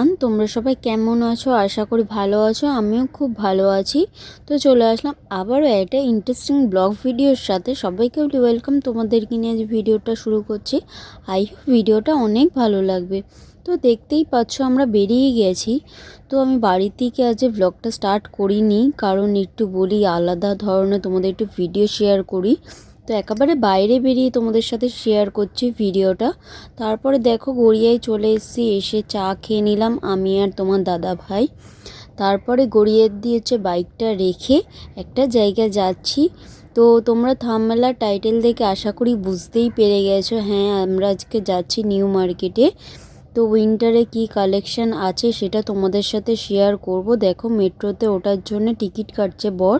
Everyone, তোমরা সবাই কেমন আছো? আশা করি ভালো আছো, আমিও খুব ভালো আছি। তো চলে আসলাম আবারও একটা ইন্টারেস্টিং ব্লগ ভিডিওর সাথে। সবাইকে ওয়েলকাম তোমাদেরকে নিয়ে আজ ভিডিওটা শুরু করছি। আই ভিডিওটা অনেক ভালো লাগবে। তো দেখতেই পাচ্ছ আমরা বেরিয়ে গেছি। তো আমি বাড়ির থেকে আজ ব্লগটা স্টার্ট করিনি, কারণ একটু বলি আলাদা ধরনের তোমাদের একটু ভিডিও শেয়ার করি। তো একেবারে বাইরে বেরিয়ে তোমাদের সাথে শেয়ার করছি ভিডিওটা তারপরে দেখো, গড়িয়ায় চলে এসেছি, এসে চা খেয়ে নিলাম আমি আর তোমার দাদা ভাই। তারপরে গড়িয়ার দিয়ে হচ্ছে বাইকটা রেখে একটা জায়গায় যাচ্ছি। তো তোমরা থামমেলার টাইটেল দেখে আশা করি বুঝতেই পেরে গেছো। হ্যাঁ আমরা আজকে যাচ্ছি নিউ মার্কেটে তো উইন্টারে কি কালেকশন আছে সেটা তোমাদের সাথে শেয়ার করব। দেখো মেট্রোতে ওটার জন্য টিকিট কাটছে বর।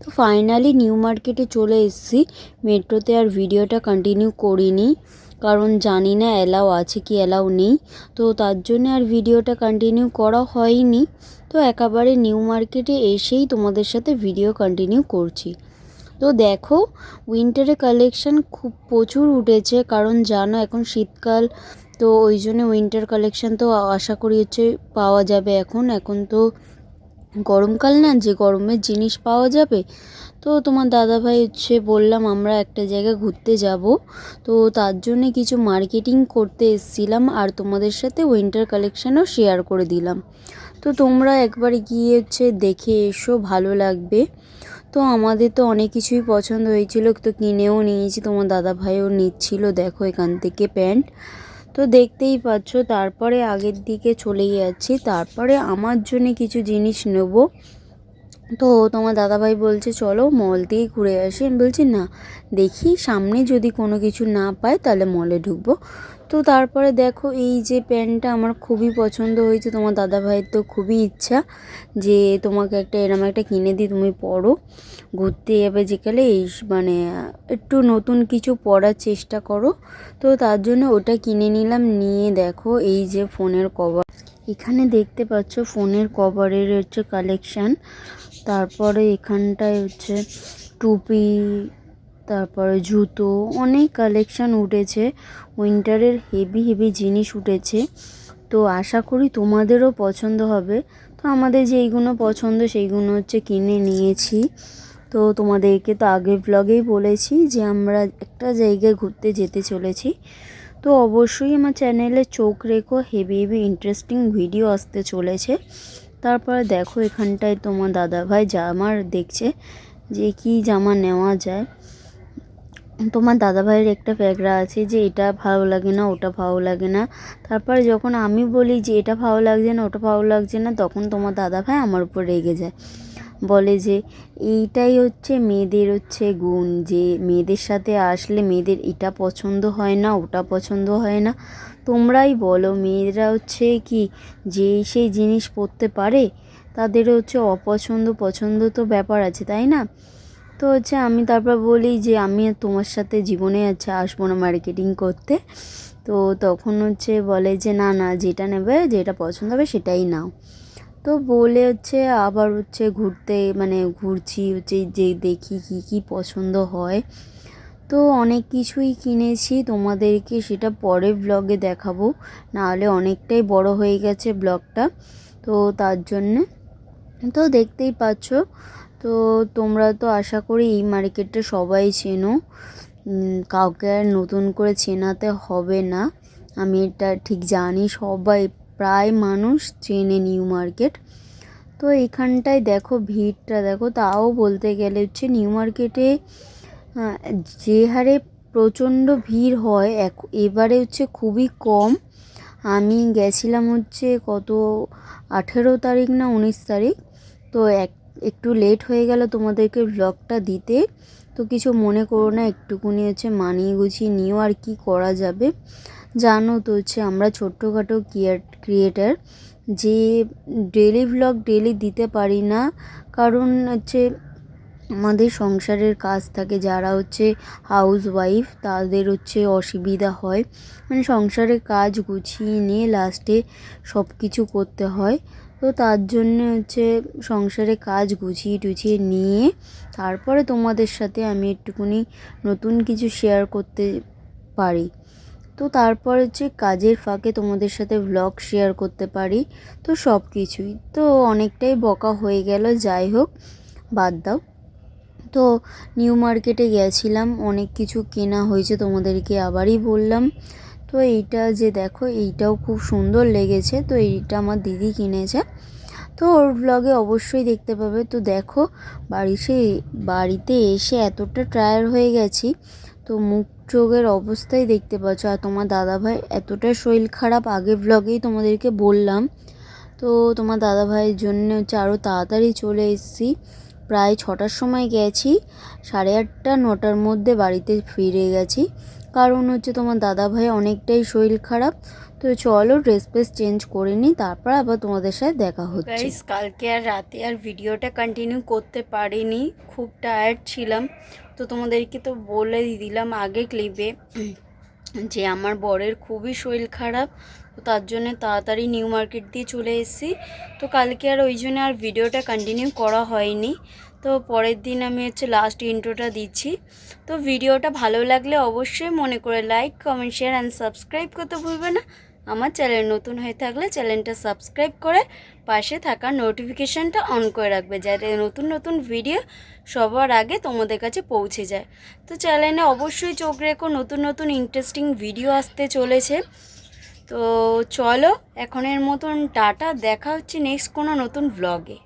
তো ফাইনালি নিউ মার্কেটে চলে এসেছি। মেট্রোতে আর ভিডিওটা কন্টিনিউ করিনি, কারণ জানি না অ্যালাও আছে কি অ্যালাও নেই। তো তার জন্য আর ভিডিওটা কন্টিনিউ করা হয়নি। তো একেবারে নিউ মার্কেটে এসেই তোমাদের সাথে ভিডিও কন্টিনিউ করছি। তো দেখো উইন্টারে কালেকশন খুব প্রচুর উঠেছে, কারণ জানো এখন শীতকাল, তো ওই জন্য উইন্টার কালেকশন তো আশা করি হচ্ছে পাওয়া যাবে এখন। এখন তো গরমকাল না, যে গরমের জিনিস পাওয়া যাবে। তো তোমার দাদাভাই হচ্ছে বললাম, আমরা একটা জায়গায় ঘুরতে যাব। তো তার জন্যে কিছু মার্কেটিং করতে এসেছিলাম আর তোমাদের সাথে উইন্টার কালেকশানও শেয়ার করে দিলাম। তো তোমরা একবার গিয়ে হচ্ছে দেখে এসো, ভালো লাগবে। তো আমাদের তো অনেক কিছুই পছন্দ হয়েছিল, তো কিনেও নিয়েছি, তোমার দাদা ভাইও নিচ্ছিল, দেখো এখান থেকে প্যান্ট। তো দেখতেই পাচ্ছ, তারপরে আগের দিকে চলে যাচ্ছি। তারপরে আমার জন্য কিছু জিনিস নেব। তো তোমার দাদাভাই বলছে, চলো মল দিয়ে ঘুরে আসি। আমি বলছি, না, দেখি সামনে যদি কোনো কিছু না পায় তাহলে মলে ঢুকবো। তো তারপরে দেখো এই যে প্যান্টটা আমার খুবই পছন্দ হয়েছে, তোমার দাদাভাইয়ের তো খুবই ইচ্ছা যে তোমাকে একটা এরম একটা কিনে দিই, তুমি পরো ঘুরতে যাবে যেকালে এই মানে একটু নতুন কিছু পরার চেষ্টা করো। তো তার জন্য ওটা কিনে নিলাম, নিয়ে দেখো এই যে ফোনের কভার। এখানে দেখতে পাচ্ছ ফোনের কভারের হচ্ছে কালেকশান তারপরে এখানটায় হচ্ছে টুপি তারপরে জুতো, অনেক কালেকশান উঠেছে। উইন্টারের হেভি হেভি জিনিস উঠেছে। তো আশা করি তোমাদেরও পছন্দ হবে। তো আমাদের যেইগুলো পছন্দ, সেইগুলো হচ্ছে কিনে নিয়েছি। তো তোমাদেরকে তো আগের ব্লগেই বলেছি যে আমরা একটা জায়গায় ঘুরতে যেতে চলেছি। তো অবশ্যই আমার চ্যানেলে চোখ রেখো হেভি হেভি ইন্টারেস্টিং ভিডিও আসতে চলেছে। তারপরে দেখো এখানটায় তোমার দাদাভাই জামার দেখছে যে কি জামা নেওয়া যায়। তোমার দাদাভাইয়ের একটা প্যাগড়া আছে যে এটা ভালো লাগে না, ওটা ভালো লাগে না। তারপরে যখন আমি বলি যে এটা ভালো লাগছে না, ওটা ভালো লাগছে না, তখন তোমার দাদাভাই আমার উপর রেগে যায়। বলে যে এইটাই হচ্ছে মেয়েদের হচ্ছে গুণ, যে মেয়েদের সাথে আসলে মেয়েদের এটা পছন্দ হয় না, ওটা পছন্দ হয় না। তোমরাই বলো, মেয়েরা হচ্ছে কি যে সেই জিনিস পরতে পারে? তাদের হচ্ছে অপছন্দ পছন্দ তো ব্যাপার আছে, তাই না? তো হচ্ছে আমি তারপর বলি যে আমি তোমার সাথে জীবনে আছে আসব না মার্কেটিং করতে। তো তখন হচ্ছে বলে যে না না, যেটা নেবে, যেটা পছন্দ হবে সেটাই নাও। তো বলে হচ্ছে আবার হচ্ছে ঘুরতে মানে ঘুরছি হচ্ছে যে দেখি কি কি পছন্দ হয়। তো অনেক কিছুই কিনেছি, তোমাদেরকে সেটা পরে ব্লগে দেখাবো। নাহলে অনেকটাই বড় হয়ে গেছে ব্লগটা তো তার জন্যে, তো দেখতেই পাচ্ছ। তো তোমরা তো আশা করি এই মার্কেটটা সবাই চেনো। কাউকে আর নতুন করে চেনাতে হবে না। আমি এটা ঠিক জানি, সবাই প্রায় মানুষ চেনে নিউ মার্কেট। তো এখানটায় দেখো ভিড়টা, দেখো তাও বলতে গেলে হচ্ছে নিউ মার্কেটে যে হারে প্রচণ্ড ভিড় হয়, এক, এবারে হচ্ছে খুবই কম। আমি গেছিলাম হচ্ছে কত আঠেরো তারিখ না উনিশ তারিখ। তো এক একটু লেট হয়ে গেল তোমাদেরকে ব্লগটা দিতে। তো কিছু মনে করো না, একটুকুনি হচ্ছে মানিয়ে গুছিয়ে নিও আর কি করা যাবে। জানো তো হচ্ছে আমরা ছোট্টখাটো ক্রিয়েটার যে ডেলি ভ্লগ ডেলি দিতে পারি না, কারণ হচ্ছে আমাদের সংসারের কাজ থাকে, যারা হচ্ছে হাউস ওয়াইফ তাদের হচ্ছে অসুবিধা হয়। মানে সংসারের কাজ গুছিয়ে নিয়ে লাস্টে সব কিছু করতে হয়। তো তার জন্য হচ্ছে সংসারে কাজ গুছিয়ে টুছিয়ে নিয়ে তারপরে তোমাদের সাথে আমি একটুকুনি নতুন কিছু শেয়ার করতে পারি। তো তারপর হচ্ছে কাজের ফাঁকে তোমাদের সাথে ভ্লগ শেয়ার করতে পারি। তো সব কিছুই। তো অনেকটাই বকা হয়ে গেল, যাই হোক, বাদ দাও। তো নিউ মার্কেটে গেছিলাম, অনেক কিছু কেনা হয়েছে তোমাদেরকে আবারই বললাম। তো এইটা যে দেখো, এইটাও খুব সুন্দর লেগেছে। তো এইটা আমার দিদি কিনেছে। তো ওর ব্লগে অবশ্যই দেখতে পাবে। তো দেখো বাড়ি সে বাড়িতে এসে এতটা টায়ার হয়ে গেছি। তো মুখ চোখের অবস্থাই দেখতে পাচ্ছ। আর তোমার দাদাভাই এতটা শরীর খারাপ, আগে ব্লগেই তোমাদেরকে বললাম। তো তোমার দাদাভাইয়ের জন্য হচ্ছে আরও তাড়াতাড়ি চলে এসেছি। প্রায় ছটার সময় গেছি। সাড়ে আটটা, নটার মধ্যে বাড়িতে ফিরে গেছি। কারণ হচ্ছে তোমার দাদা ভাই অনেকটাই শরীর খারাপ। তো চলো ড্রেস ফ্রেস চেঞ্জ করে নিই, তারপর আবার তোমাদের সাথে দেখা হচ্ছে। কালকে আর রাতে আর ভিডিওটা কন্টিনিউ করতে পারিনি, খুব টায়ার্ড ছিলাম। তো তোমাদেরকে তো বলে দিলাম আগে ক্লিপে যে আমার বরের খুবই শরীর খারাপ, তো তার জন্য তাড়াতাড়ি নিউ মার্কেট দিয়ে চলে এসেছি। তো কালকে আর ওই জন্য আর ভিডিওটা কন্টিনিউ করা হয়নি। তো পরের দিন আমি হচ্ছে লাস্ট ইন্ট্রোটা দিচ্ছি। তো ভিডিওটা ভালো লাগলে অবশ্যই মনে করে like comment share and subscribe করতে ভুলবে না। আমার চ্যানেল নতুন হয়ে থাকলে চ্যানেলটা সাবস্ক্রাইব করে পাশে থাকা নোটিফিকেশানটা অন করে রাখবে যাতে নতুন নতুন ভিডিও সবার আগে তোমাদের কাছে পৌঁছে যায়। তো চ্যানেলে অবশ্যই চোখ রেখো, নতুন নতুন ইন্টারেস্টিং ভিডিও আসতে চলেছে। তো চলো, এখনের মতন টাটা, দেখা হচ্ছে নেক্সট কোনো নতুন ব্লগে